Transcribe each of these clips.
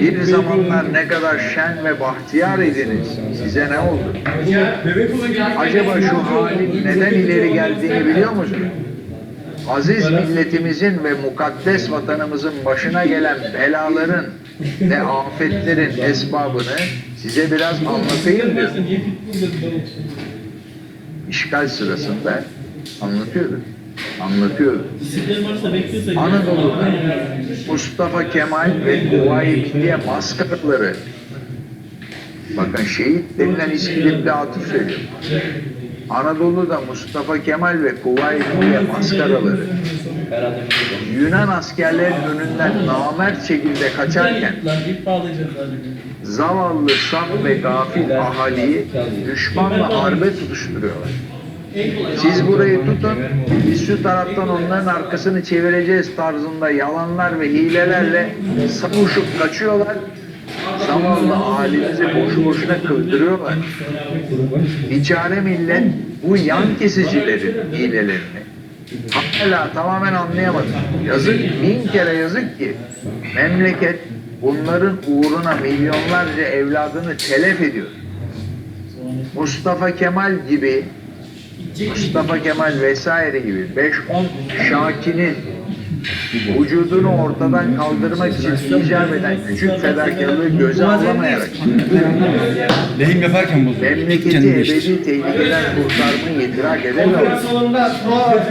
Bir zamanlar ne kadar şen ve bahtiyar idiniz. Size ne oldu? Acaba şu halin neden ileri geldiğini biliyor musunuz? Aziz milletimizin ve mukaddes vatanımızın başına gelen belaların ve afetlerin esbabını size biraz anlatayım diyor. İşgal sırasında anlatıyordu. Anlatıyordu. Anadolu'da Mustafa Kemal ve Kuvayi Milliye maskaraları bakın şehit denilen isimli bir atıf söylüyor. Anadolu'da Mustafa Kemal ve Kuvayi Milliye maskaraları Yunan askerlerin önünden namert şekilde kaçarken zavallı saf ve gafil ahaliyi düşmanla harbe tutuşturuyorlar. Siz burayı tutun, biz şu taraftan onların arkasını çevireceğiz tarzında yalanlar ve hilelerle savuşup kaçıyorlar. Zavallı halimizi boşu boşuna kıldırıyorlar. Biçare millet bu yan kesicilerin hilelerini hala tamamen anlayamadı. Yazık, bin kere yazık ki memleket bunların uğruna milyonlarca evladını telef ediyor. Mustafa Kemal gibi Mustafa Kemal vesaire gibi 5-10 Şaki'nin vücudunu ortadan kaldırmak için icap eden küçük fedakarlığı göze alamayarak Lehim yaparken bozuldu. memleketi ebedi tehlikeden kurtarmayı idrak edemiyor.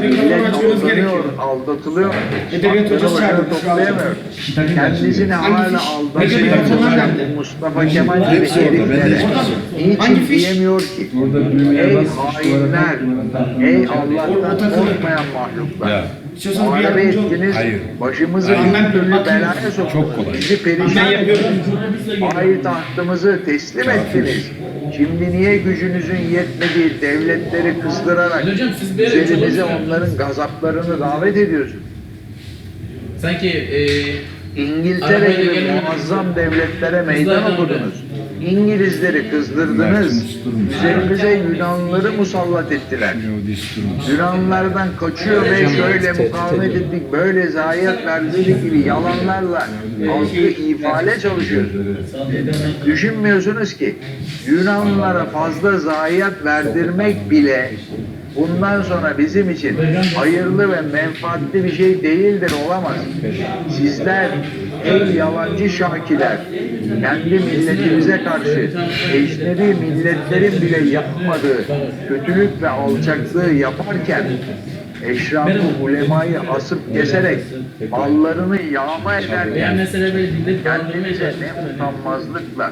Millet aldanıyor, aldatılıyor. Edebiyat Aklını hocası çağırdı toplayamıyor. Kendisini hala bu Mustafa Kemal gibi heriflere niçin fiş? diyemiyor ki? Ey hainler, ey Allah'tan korkmayan mahluklar. İstiyorsanız bir Muharebe yardımcı olun. ettiniz, Hayır. başımızı Hayır. bin türlü belaya soktunuz. Çok kolay. Bizi perişan ettiniz. Ay tahtımızı teslim ettiniz. Şimdi niye gücünüzün yetmediği devletleri kızdırarak Hocam siz bir üzerimize onların gazaplarını davet ediyorsunuz? Sanki e, İngiltere Arabayla gibi gelin- muazzam devletlere meydan Kızlardan okudunuz. İngilizleri kızdırdınız. Üzerimize Yunanlıları musallat ettiler. Yunanlardan kaçıyor ve şöyle mukavemet ettik, böyle zayiat verdik gibi yalanlarla halkı ifale çalışıyorsunuz. Düşünmüyorsunuz ki Yunanlılara fazla zayiat verdirmek bile bundan sonra bizim için hayırlı ve menfaatli bir şey değildir, olamaz. Sizler ey yalancı şakiler, kendi milletimize karşı ecnebi milletlerin bile yapmadığı kötülük ve alçaklığı yaparken eşrafı ulemayı asıp keserek mallarını yağma ederken kendinize ne utanmazlıkla